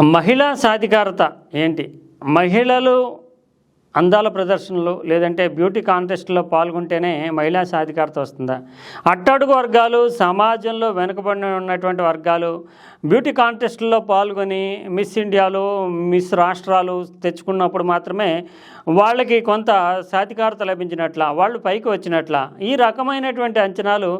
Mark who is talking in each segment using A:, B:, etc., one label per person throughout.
A: మహిళా సాధికారత ఏంటి? మహిళలు అందాల ప్రదర్శనలు లేదంటే బ్యూటీ కాంటెస్ట్లో పాల్గొంటేనే మహిళా సాధికారత వస్తుందా? అట్టడుగు వర్గాలు సమాజంలో వెనుకబడి ఉన్నటువంటి వర్గాలు బ్యూటీ కాంటెస్ట్లో పాల్గొని మిస్ ఇండియాలు మిస్ రాష్ట్రాలు తెచ్చుకున్నప్పుడు మాత్రమే వాళ్ళకి కొంత సాధికారత లభించినట్ల వాళ్ళు పైకి వచ్చినట్ల ఈ రకమైనటువంటి అంచనాలు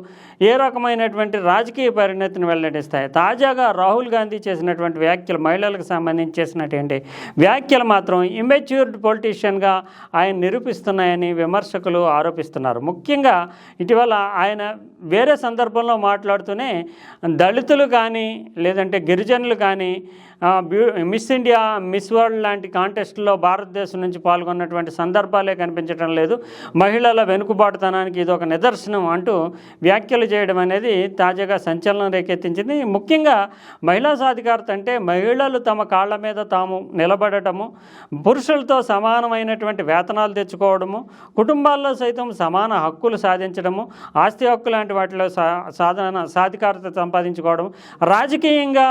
A: ఏ రకమైనటువంటి రాజకీయ పరిణతిని వెల్లడిస్తాయి? తాజాగా రాహుల్ గాంధీ చేసినటువంటి వ్యాఖ్యలు మహిళలకు సంబంధించి చేసినటువంటి వ్యాఖ్యలు మాత్రం ఇమ్మెచ్యూర్డ్ పొలిటీషియన్గా ఆయన నిరూపిస్తున్నాయని విమర్శకులు ఆరోపిస్తున్నారు. ముఖ్యంగా ఇటీవల ఆయన వేరే సందర్భంలో మాట్లాడుతూనే దళితులు కానీ లేదంటే గిరిజనులు కానీ మిస్ ఇండియా మిస్ వరల్డ్ లాంటి కాంటెస్ట్లో భారతదేశం నుంచి పాల్గొన్నటువంటి సందర్భాలే కనిపించడం లేదు. మహిళల వెనుకబాటుతనానికి ఇది ఒక నిదర్శనం అంటూ వ్యాఖ్యలు చేయడం అనేది తాజాగా సంచలనం రేకెత్తించింది. ముఖ్యంగా మహిళా సాధికారత అంటే మహిళలు తమ కాళ్ళ మీద తాము నిలబడటము పురుషులతో సమానమైనటువంటి వేతనాలు తెచ్చుకోవడము కుటుంబాల్లో సైతం సమాన హక్కులు సాధించడము ఆస్తి హక్కు లాంటి వాటిలో సా సాధన సాధికారత సంపాదించుకోవడం రాజకీయంగా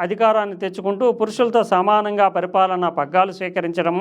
A: అధికారాన్ని తెచ్చుకోవడం తెచ్చుకుంటూ పురుషులతో సమానంగా పరిపాలన పగ్గాలు స్వీకరించడం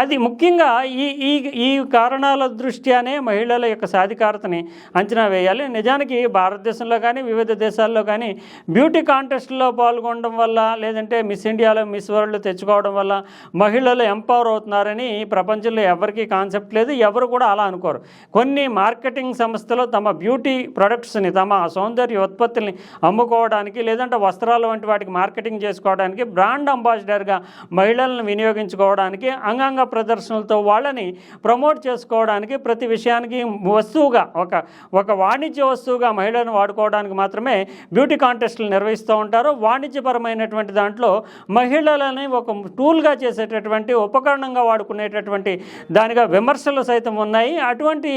A: అది ముఖ్యంగా ఈ ఈ ఈ కారణాల దృష్ట్యానే మహిళల యొక్క సాధికారతని అంచనా వేయాలి. నిజానికి భారతదేశంలో కానీ వివిధ దేశాల్లో కానీ బ్యూటీ కాంటెస్ట్లో పాల్గొనడం వల్ల లేదంటే మిస్ ఇండియాలో మిస్ వరల్డ్ తెచ్చుకోవడం వల్ల మహిళలు ఎంపవర్ అవుతున్నారని ప్రపంచంలో ఎవరికీ కాన్సెప్ట్ లేదు. ఎవరు కూడా అలా అనుకోరు. కొన్ని మార్కెటింగ్ సంస్థలు తమ బ్యూటీ ప్రొడక్ట్స్ని తమ సౌందర్య ఉత్పత్తుల్ని అమ్ముకోవడానికి లేదంటే వస్త్రాలు వంటి వాటికి మార్కెటింగ్ చేసుకోవడానికి బ్రాండ్ అంబాసిడర్గా మహిళలను వినియోగించుకోవడానికి అంగాంగ ప్రదర్శనలతో వాళ్ళని ప్రమోట్ చేసుకోవడానికి ప్రతి విషయానికి వస్తువుగా ఒక ఒక వాణిజ్య వస్తువుగా మహిళలను వాడుకోవడానికి మాత్రమే బ్యూటీ కాంటెస్టులు నిర్వహిస్తూ ఉంటారు. వాణిజ్యపరమైనటువంటి దాంట్లో మహిళలని ఒక టూల్గా చేసేటటువంటి ఉపకరణంగా వాడుకునేటటువంటి దానిగా విమర్శలు సైతం ఉన్నాయి. అటువంటి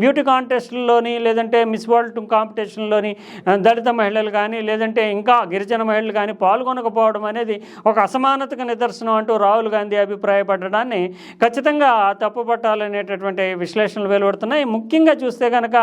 A: బ్యూటీ కాంటెస్టుల్లోని లేదంటే మిస్ వరల్డ్ కాంపిటీషన్లోని దళిత మహిళలు కానీ లేదంటే ఇంకా గిరిజన మహిళలు కానీ పాల్గొనకపోవడం అనేది ఒక అసమానతకు నిదర్శనం అంటూ రాహుల్ గాంధీ అభిప్రాయపడడాన్ని ఖచ్చితంగా తప్పుపట్టాలనేటటువంటి విశ్లేషణలు వెలువడుతున్నాయి. ముఖ్యంగా చూస్తే కనుక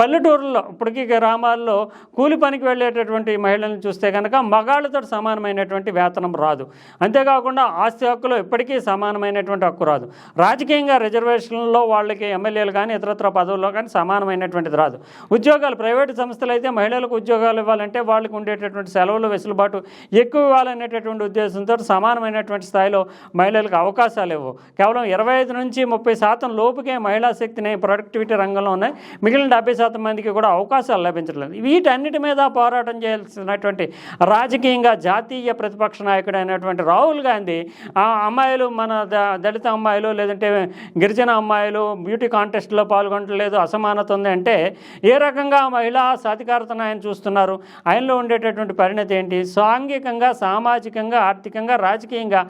A: పల్లెటూరుల్లో ఇప్పటికీ గ్రామాల్లో కూలి పనికి వెళ్ళేటటువంటి మహిళలను చూస్తే కనుక మగాళ్ళతో సమానమైనటువంటి వేతనం రాదు. అంతేకాకుండా ఆస్తి హక్కులో ఇప్పటికీ సమానమైనటువంటి హక్కు రాదు. రాజకీయంగా రిజర్వేషన్లో వాళ్ళకి ఎమ్మెల్యేలు కానీ ఇతరత్ర పదవుల్లో కానీ సమానమైనటువంటిది రాదు. ఉద్యోగాలు ప్రైవేటు సంస్థలు అయితే మహిళలకు ఉద్యోగాలు ఇవ్వాలంటే వాళ్ళకి ఉండేటటువంటి సెలవులు వెసులుబాటు ఎక్కువ ఇవ్వాలనేటటువంటి ఉద్దేశంతో సమానమైనటువంటి స్థాయిలో మహిళలకు అవకాశాలు ఇవ్వవు కేవలం ఇరవై ఐదు నుంచి ముప్పై శాతం లోపుకే మహిళా శక్తిని ప్రొడక్టివిటీ రంగంలో ఉన్నాయి. మిగిలిన డెబ్బై శాతం మందికి కూడా అవకాశాలు లభించట్లేదు. వీటన్నిటి మీద పోరాటం చేయాల్సినటువంటి రాజకీయంగా జాతీయ ప్రతిపక్ష నాయకుడు అయినటువంటి రాహుల్ గాంధీ ఆ అమ్మాయిలు మన ద- దళిత అమ్మాయిలు లేదంటే గిరిజన అమ్మాయిలు బ్యూటీ కాంటెస్ట్లో పాల్గొనట్లేదు అసమానత ఉంది అంటే ఏ రకంగా మహిళా సాధికారతను ఆయన చూస్తున్నారు? ఆయనలో ఉండేటటువంటి పరిణతి ఏంటి? సాంఘిక ఆర్థికంగా సామాజికంగా ఆర్థికంగా రాజకీయంగా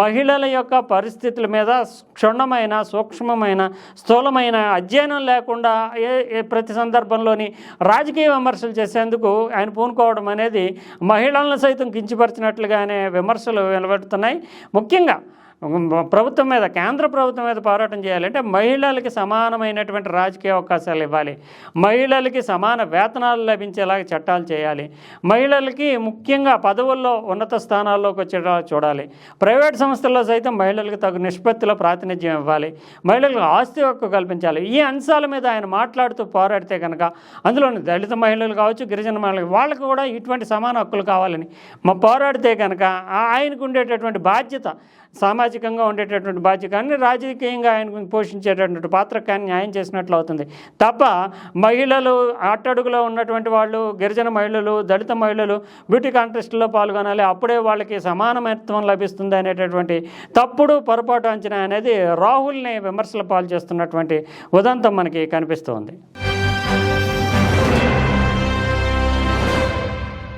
A: మహిళల యొక్క పరిస్థితుల మీద క్షుణ్ణమైన సూక్ష్మమైన స్థూలమైన అధ్యయనం లేకుండా ఏ ఏ ప్రతి సందర్భంలోని రాజకీయ విమర్శలు చేసేందుకు ఆయన పూనుకోవడం అనేది మహిళలను సైతం కించపరిచినట్లుగానే విమర్శలు వెలువడుతున్నాయి. ముఖ్యంగా ప్రభుత్వం మీద కేంద్ర ప్రభుత్వం మీద పోరాటం చేయాలంటే మహిళలకి సమానమైనటువంటి రాజకీయ అవకాశాలు ఇవ్వాలి. మహిళలకి సమాన వేతనాలు లభించేలాగా చట్టాలు చేయాలి. మహిళలకి ముఖ్యంగా పదవుల్లో ఉన్నత స్థానాల్లోకి వచ్చేలా చూడాలి. ప్రైవేట్ సంస్థల్లో సైతం మహిళలకు తగు నిష్పత్తిలో ప్రాతినిధ్యం ఇవ్వాలి. మహిళలకు ఆస్తి హక్కు కల్పించాలి. ఈ అంశాల మీద ఆయన మాట్లాడుతూ పోరాడితే కనుక అందులోని దళిత మహిళలు కావచ్చు గిరిజన మహిళలు వాళ్ళకు కూడా ఇటువంటి సమాన హక్కులు కావాలని మా పోరాడితే కనుక ఆ- ఆయనకు ఉండేటటువంటి బాధ్యత సామాజికంగా ఉండేటటువంటి బాధ్యత కానీ రాజకీయంగా ఆయన పోషించేటటువంటి పాత్ర కానీ న్యాయం చేసినట్లు అవుతుంది. తప్ప మహిళలు అట్టడుగులో ఉన్నటువంటి వాళ్ళు గిరిజన మహిళలు దళిత మహిళలు బ్యూటీ కాంటెస్ట్లో పాల్గొనాలి అప్పుడే వాళ్ళకి సమానమత్వం లభిస్తుంది అనేటటువంటి తప్పుడు పొరపాటు అంచనా అనేది రాహుల్ని విమర్శల పాలు చేస్తున్నటువంటి ఉదంతం మనకి కనిపిస్తోంది.